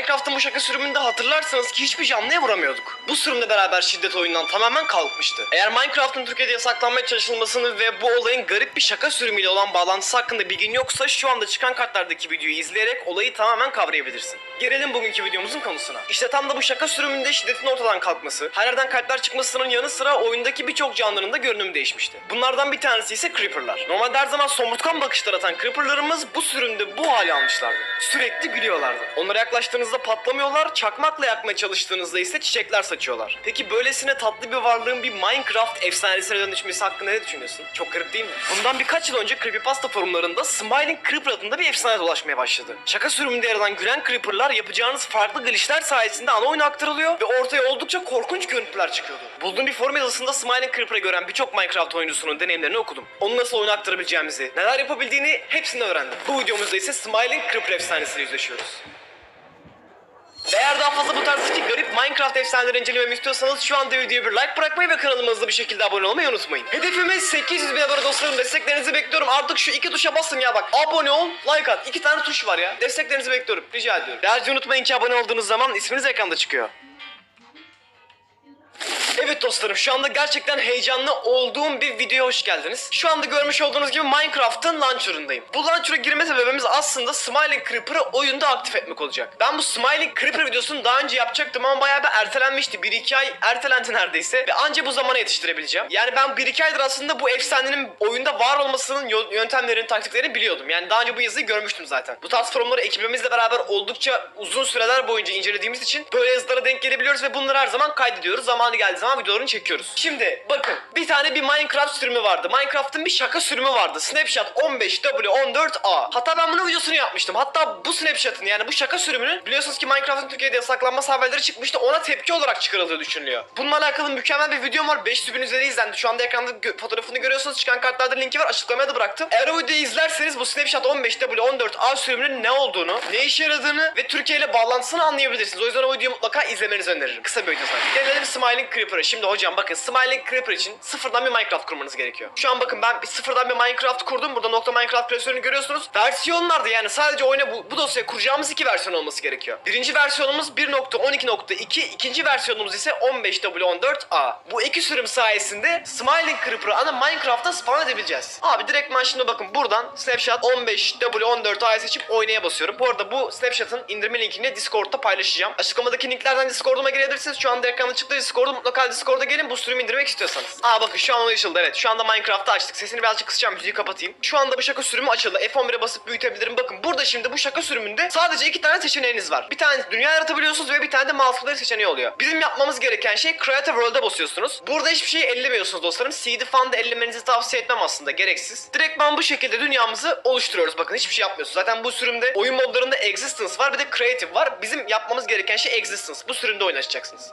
Minecraft'ın bu şaka sürümünde hatırlarsanız ki hiçbir canlıya vuramıyorduk. Bu sürümle beraber şiddet oyundan tamamen kalkmıştı. Eğer Minecraft'ın Türkiye'de yasaklanmaya çalışılmasını ve bu olayın garip bir şaka sürümüyle olan bağlantısı hakkında bilgin yoksa şu anda çıkan kartlardaki videoyu izleyerek olayı tamamen kavrayabilirsin. Gelelim bugünkü videomuzun konusuna. İşte tam da bu şaka sürümünde şiddetin ortadan kalkması, her yerden kalpler çıkmasının yanı sıra oyundaki birçok canlının da görünümü değişmişti. Bunlardan bir tanesi ise Creeper'lar. Normalde her zaman somurtkan bakışlar atan Creeper'larımız bu sürümde bu hale almışlardı. Sürekli gülüyorlardı. Onlara yaklaştığınızda patlamıyorlar, çakmakla yakmaya çalıştığınızda ise çiçekler saçıyorlar. Peki böylesine tatlı bir varlığın bir Minecraft efsanesine dönüşmesi hakkında ne düşünüyorsun? Çok garip değil mi? Bundan birkaç yıl önce Creepypasta forumlarında Smiling Creeper adında bir efsane dolaşmaya başladı. Şaka sürümünde yer alan gülen Creeper'lar yapacağınız farklı glitchler sayesinde ana oyuna aktarılıyor ve ortaya oldukça korkunç görüntüler çıkıyordu. Bulduğum bir forum yazısında Smiling Creeper'ı gören birçok Minecraft oyuncusunun deneyimlerini okudum. Onu nasıl oyuna aktarabileceğimizi, neler yapabildiğini hepsini öğrendim. Bu videomuzda ise Smiling Creeper efsanesiyle yüzleşiyoruz. Eğer daha fazla bu tarzdaki garip Minecraft efsaneleri incelememi istiyorsanız şu anda videoya bir like bırakmayı ve kanalıma hızlı bir şekilde abone olmayı unutmayın. Hedefimiz 800 bin abone dostlarım desteklerinizi bekliyorum. Artık şu iki tuşa basın ya bak. Abone ol, like at. İki tane tuş var ya. Desteklerinizi bekliyorum. Rica ediyorum. Ayrıca unutmayın ki abone olduğunuz zaman isminiz ekranda çıkıyor. Evet dostlarım şu anda gerçekten heyecanlı olduğum bir videoya hoş geldiniz. Şu anda görmüş olduğunuz gibi Minecraft'ın launcher'ındayım. Bu launcher'a girme sebebimiz aslında Smiling Creeper'ı oyunda aktif etmek olacak. Ben bu Smiling Creeper videosunu daha önce yapacaktım ama bayağı bir ertelenmişti. 1-2 ay ertelendi neredeyse ve anca bu zamana yetiştirebileceğim. Yani ben 1-2 aydır aslında bu efsanenin oyunda var olmasının yö- yöntemlerini, taktiklerini biliyordum. Yani daha önce bu yazıyı görmüştüm zaten. Bu tarz forumları ekibimizle beraber oldukça uzun süreler boyunca incelediğimiz için böyle yazılara denk gelebiliyoruz ve bunları her zaman kaydediyoruz. Zamanı geldiği zaman videolarını çekiyoruz. Şimdi bakın bir tane bir Minecraft sürümü vardı. Minecraft'ın bir şaka sürümü vardı. Snapshot 15W14A. Hatta ben bunun videosunu yapmıştım. Hatta bu Snapshot'ın yani bu şaka sürümünün biliyorsunuz ki Minecraft'ın Türkiye'de yasaklanması haberleri çıkmıştı. Ona tepki olarak çıkarıldığı düşünülüyor. Bununla alakalı mükemmel bir videom var. 500 bin üzeri izlendi. Şu anda ekranda gö- fotoğrafını görüyorsunuz. Çıkan kartlarda linki var. Açıklamaya da bıraktım. Eğer o videoyu izlerseniz bu Snapshot 15W14A sürümünün ne olduğunu, ne işe yaradığını ve Türkiye ile bağlantısını anlayabilirsiniz. O yüzden o videoyu mutlaka izlemenizi öneririm. Kısa bir video zaten. Gelelim Smiling Creeper'a. Şimdi hocam bakın Smiling Creeper için sıfırdan bir Minecraft kurmanız gerekiyor. Şu an bakın ben bir sıfırdan bir Minecraft kurdum. Burada nokta Minecraft klasörünü görüyorsunuz. Versiyonlarda yani sadece oyuna bu, bu dosyaya kuracağımız iki versiyon olması gerekiyor. Birinci versiyonumuz 1.12.2, ikinci versiyonumuz ise 15W14A. Bu iki sürüm sayesinde Smiling Creeper'ı ana Minecraft'ta spawn edebileceğiz. Abi direktman şimdi bakın buradan Snapshot 15W14A'yı seçip oynaya basıyorum. Bu arada bu Snapshot'ın indirme linkini Discord'da paylaşacağım. Açıklamadaki linklerden Discord'uma girebilirsiniz. Şu anda ekranda çıktı Discord'a mutlaka Discord'a gelin bu sürümü indirmek istiyorsanız. Aa bakın şu an açıldı evet. Şu anda Minecraft'ta açtık. Sesini birazcık kısacağım müziği kapatayım. Şu anda bu şaka sürümü açıldı. F11'e basıp büyütebilirim. Bakın burada şimdi bu şaka sürümünde sadece iki tane seçeneğiniz var. Bir tane dünya yaratabiliyorsunuz ve bir tane de multiplayer seçeneği oluyor. Bizim yapmamız gereken şey Creative World'e basıyorsunuz. Burada hiçbir şeyi ellemiyorsunuz dostlarım. CD Fund'ı ellemenizi tavsiye etmem aslında gereksiz. Direktman bu şekilde dünyamızı oluşturuyoruz. Bakın hiçbir şey yapmıyorsunuz. Zaten bu sürümde oyun modlarında Existence var bir de Creative var. Bizim yapmamız gereken şey Existence. Bu sürümde oynaşacaksınız.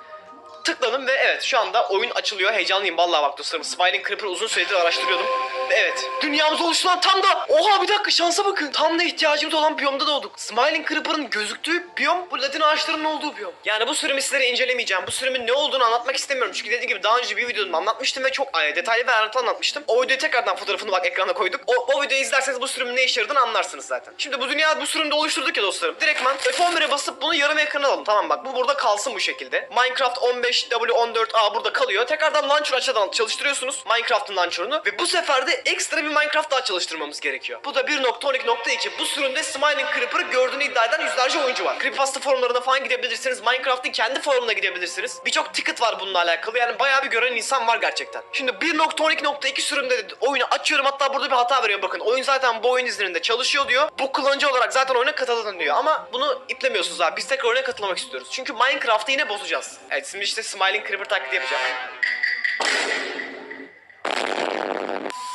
Tıkladım ve evet şu anda oyun açılıyor. Heyecanlıyım vallahi bak dostlarım. Smiling Creeper uzun süredir araştırıyordum. Ve evet. Dünyamız oluştu lan tam da. Oha bir dakika şansa bakın. Tam da ihtiyacımız olan biyomda doğduk. Smiling Creeper'ın gözüktüğü biyom bu Latin ağaçlarının olduğu biyom. Yani bu sürümü sizlere incelemeyeceğim. Bu sürümün ne olduğunu anlatmak istemiyorum. Çünkü dediğim gibi daha önce bir videoda anlatmıştım ve çok e, detaylı ve ayrıntılı anlatmıştım. O videoyu tekrardan fotoğrafını bak ekrana koyduk. O, o videoyu izlerseniz bu sürümün ne işe yaradığını anlarsınız zaten. Şimdi bu dünya bu sürümde oluşturduk ya dostlarım. Direktman F11'e basıp bunu yarım ekrana alalım. Tamam bak bu burada kalsın bu şekilde. Minecraft 15W14A burada kalıyor. Tekrardan launcher açıdan çalıştırıyorsunuz Minecraft'ın launcher'ını ve bu sefer de ekstra bir Minecraft daha çalıştırmamız gerekiyor. Bu da 1.12.2. Bu sürümde Smiling Creeper'ı gördüğünü iddia eden yüzlerce oyuncu var. Creepypasta forumlarına falan gidebilirsiniz. Minecraft'ın kendi forumuna gidebilirsiniz. Birçok ticket var bununla alakalı. Yani bayağı bir gören insan var gerçekten. Şimdi 1.12.2 sürümde de oyunu açıyorum. Hatta burada bir hata veriyor bakın. Oyun zaten bu oyun izlerinde çalışıyor diyor. Bu kullanıcı olarak zaten oyuna katıldın diyor. Ama bunu iplemiyorsunuz abi. Biz tekrar oyuna katılmak istiyoruz. Çünkü Minecraft'ı yine bozacağız. Evet şimdi işte Smiling Creeper taklidi yapacağım.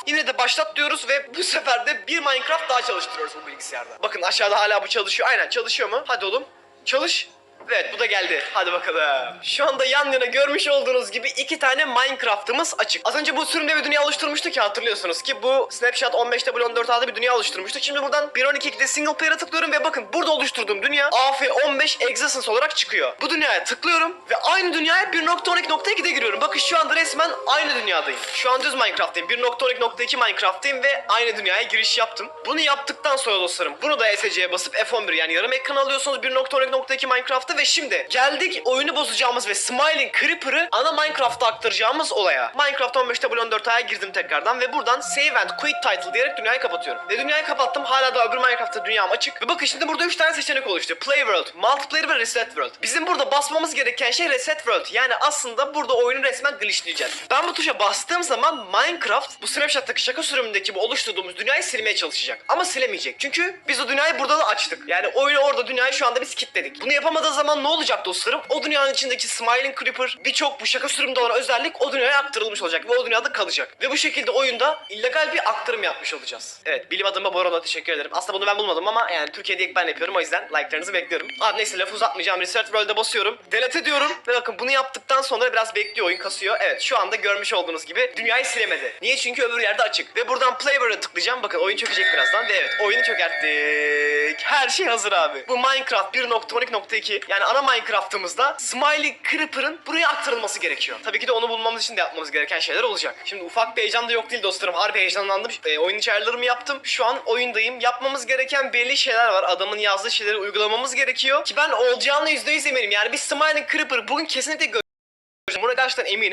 Yine de başlat diyoruz ve bu sefer de bir Minecraft daha çalıştırıyoruz bu bilgisayarda. Bakın aşağıda hala bu çalışıyor. Aynen çalışıyor mu? Hadi oğlum. Çalış. Evet bu da geldi. Hadi bakalım. Şu anda yan yana görmüş olduğunuz gibi iki tane Minecraft'ımız açık. Az önce bu sürümde bir dünya oluşturmuştuk ya hatırlıyorsunuz ki bu Snapshot 15W14A'da bir dünya oluşturmuştuk. Şimdi buradan 1.12'de single player'a tıklıyorum ve bakın burada oluşturduğum dünya AF15 Existence olarak çıkıyor. Bu dünyaya tıklıyorum ve aynı dünyaya 1.12.2'de giriyorum. Bakın şu anda resmen aynı dünyadayım. Şu an düz Minecraft'tayım. 1.12.2 Minecraft'tayım ve aynı dünyaya giriş yaptım. Bunu yaptıktan sonra dostlarım bunu da SC'ye basıp F11 yani yarım ekran alıyorsunuz 1.12.2 Minecraft'ta ve şimdi geldik oyunu bozacağımız ve Smiling Creeper'ı ana Minecraft'a aktaracağımız olaya. Minecraft 15W14A'ya girdim tekrardan ve buradan Save and Quit Title diyerek dünyayı kapatıyorum. Ve dünyayı kapattım. Hala da öbür Minecraft'ta dünyam açık. Ve bakın şimdi burada 3 tane seçenek oluştu. Play World, Multiplayer ve Reset World. Bizim burada basmamız gereken şey Reset World. Yani aslında burada oyunu resmen glitchleyeceğiz. Ben bu tuşa bastığım zaman Minecraft bu Snapshot'taki şaka sürümündeki bu oluşturduğumuz dünyayı silmeye çalışacak. Ama silemeyecek. Çünkü biz o dünyayı burada da açtık. Yani oyunu orada dünyayı şu anda biz kilitledik. Bunu yapamadığı ne olacak dostlarım? O dünyanın içindeki Smiling Creeper birçok bu şaka sürümünde olan özellik o dünyaya aktarılmış olacak ve o dünyada kalacak. Ve bu şekilde oyunda illegal bir aktarım yapmış olacağız. Evet bilim adamıma Boran'a teşekkür ederim. Aslında bunu ben bulmadım ama yani Türkiye'de ilk ben yapıyorum o yüzden like'larınızı bekliyorum. Abi neyse lafı uzatmayacağım. Reset World'e basıyorum. Delete ediyorum ve bakın bunu yaptıktan sonra biraz bekliyor oyun kasıyor. Evet şu anda görmüş olduğunuz gibi dünyayı silemedi. Niye? Çünkü öbür yerde açık. Ve buradan Play World'e tıklayacağım. Bakın oyun çökecek birazdan ve evet oyunu çökerttik. Her şey hazır abi. Bu Minecraft 1.12.2 yani ana Minecraft'ımızda Smiley Creeper'ın buraya aktarılması gerekiyor. Tabii ki de onu bulmamız için de yapmamız gereken şeyler olacak. Şimdi ufak bir heyecan da yok değil dostlarım. Harbi heyecanlandım. E, oyun içerilerimi yaptım. Şu an oyundayım. Yapmamız gereken belli şeyler var. Adamın yazdığı şeyleri uygulamamız gerekiyor. Ki ben olacağına %100 eminim. Yani bir Smiley Creeper bugün kesinlikle gö- Buna gerçekten eminim.